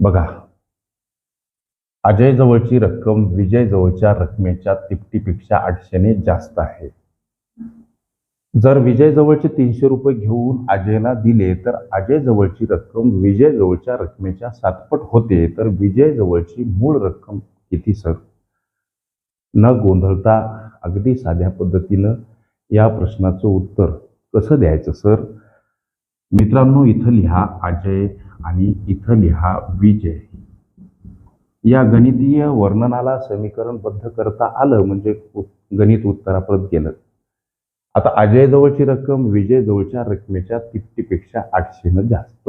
बघा. अजय जवळची रक्कम विजय जवळच्या रकमेच्या तिपटीपेक्षा आठशेने जास्त आहे. जर विजय जवळचे तीनशे रुपये घेऊन अजयला दिले तर अजय जवळची रक्कम विजय जवळच्या रकमेच्या सातपट होते तर विजय जवळची मूळ रक्कम किती सर? न गोंधळता अगदी साध्या पद्धतीनं या प्रश्नाचं उत्तर कसं द्यायचं सर? मित्रांनो इथं लिहा अजय आणि इथं लिहा विजय. या गणितीय वर्णनाला समीकरणबद्ध करता आलं म्हणजे गणित उत्तरापर्यंत गेलं. आता अजयजवळची रक्कम विजयजवळच्या रकमेच्या तिपटीपेक्षा आठशेनं जास्त.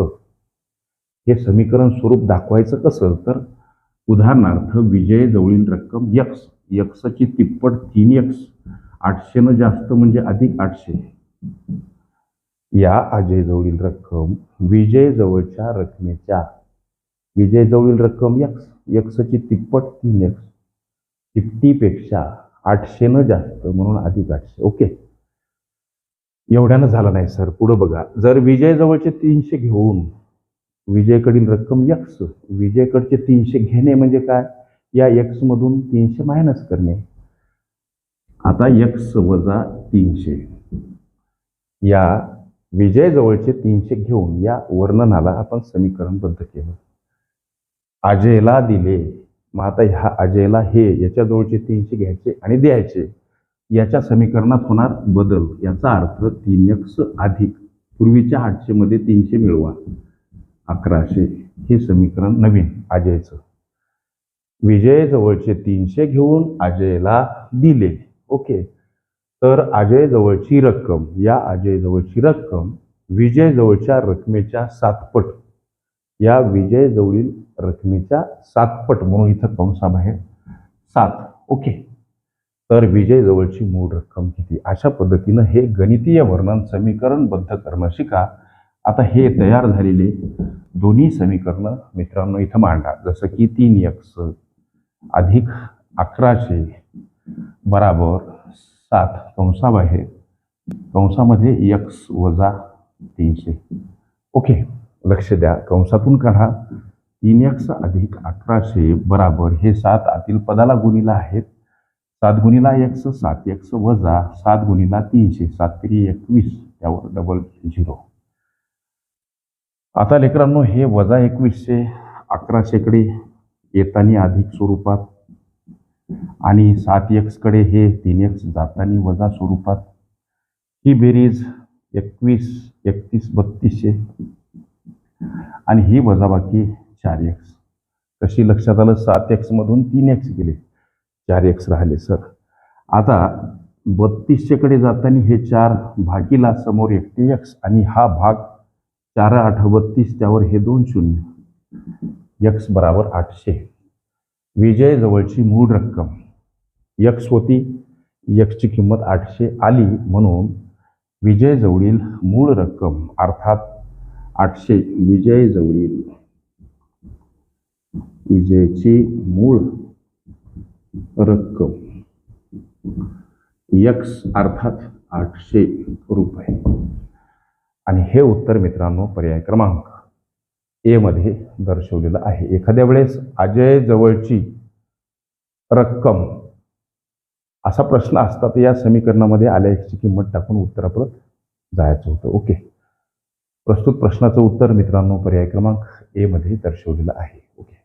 हे समीकरण स्वरूप दाखवायचं कसं? तर उदाहरणार्थ विजयजवळील रक्कम यक्स. यक्सची तिप्पट तीन यक्स. आठशेनं जास्त म्हणजे अधिक आठशे. या अजय जवळील रक्कम विजय जवळच्या रकमेच्या. विजय जवळील रक्कम यक्स यक्सची तिप्पट तीन यक्स तिप्टीपेक्षा आठशेनं जास्त म्हणून अधिक आठशे. ओके. एवढ्यानं झालं नाही सर. पुढं बघा. जर विजय जवळचे तीनशे घेऊन विजयकडील रक्कम यक्स विजयकडचे तीनशे घेणे म्हणजे काय? या यक्स मधून तीनशे मायनस करणे. आता यक्स वजा तीनशे. या विजय जवळचे तीनशे घेऊन या वर्णनाला आपण समीकरणबद्ध केलं. अजयला दिले. मग आता ह्या अजयला हे याच्याजवळचे तीनशे घ्यायचे आणि द्यायचे. याच्या समीकरणात होणार बदल. याचा अर्थ तीन एक्स अधिक पूर्वीच्या आठशेमध्ये तीनशे मिळवा. अकराशे. हे समीकरण नवीन अजयचं. विजय जवळचे तीनशे घेऊन अजयला दिले. ओके. तर अजयजवळची रक्कम या अजयजवळची रक्कम विजयजवळच्या रकमेच्या सातपट. या विजयजवळील रकमेच्या सातपट म्हणून इथं कंसाबाहेर सात. ओके. तर विजयजवळची मूळ रक्कम किती? अशा पद्धतीनं हे गणितीय वर्णन समीकरणबद्ध करणं शिका. आता हे तयार झालेले दोन्ही समीकरणं मित्रांनो इथं मांडा. जसं की तीन एक्स अधिक अकराशे बराबर सात कंसाबाहेर कंसामध्ये यक्स वजा तीनशे. ओके लक्ष द्या. कंसातून काढा. तीन यक्स अधिक अकराशे बराबर हे सात आतील पदाला गुणीला आहेत. सात गुणीला यक्स सात यक्स वजा सात गुणीला तीनशे. सात तरी एकवीस त्यावर डबल झिरो आता लेकरांनो हे वजा एकवीसशे अकराशेकडे येताना अधिक स्वरूपात आणि सात एक्सकडे हे तीन एक्स जाताना वजा स्वरूपात ही बेरीज एकवीस एकतीस बत्तीसशे. आणि ही वजाबाकी चार एक्स कशी लक्षात आलं? सात एक्समधून तीन एक्स गेले. चार एक्स राहिले सर. आता बत्तीसशेकडे जाताना हे चार भागीला समोर एकटे एक्स आणि हा भाग चार आठ बत्तीस त्यावर हे दोन शून्य. एक्स बराबर आठशे. विजयजवळची मूळ रक्कम. यक्ष होती यक्सची किंमत आठशे आली म्हणून विजयजवळील मूळ रक्कम अर्थात आठशे विजयजवळील विजयची मूळ रक्कम. यक्स अर्थात आठशे रुपये. आणि हे उत्तर मित्रांनो पर्याय क्रमांक एमध्ये दर्शवलेलं आहे. एखाद्या वेळेस अजय जवळची रक्कम असा प्रश्न असता तर या समीकरणामध्ये आल्या एक्सची किंमत टाकून उत्तरापर्यंत जायचं होतं. ओके. प्रस्तुत प्रश्नाचं उत्तर मित्रांनो पर्याय क्रमांक एमध्ये दर्शवलेलं आहे. ओके.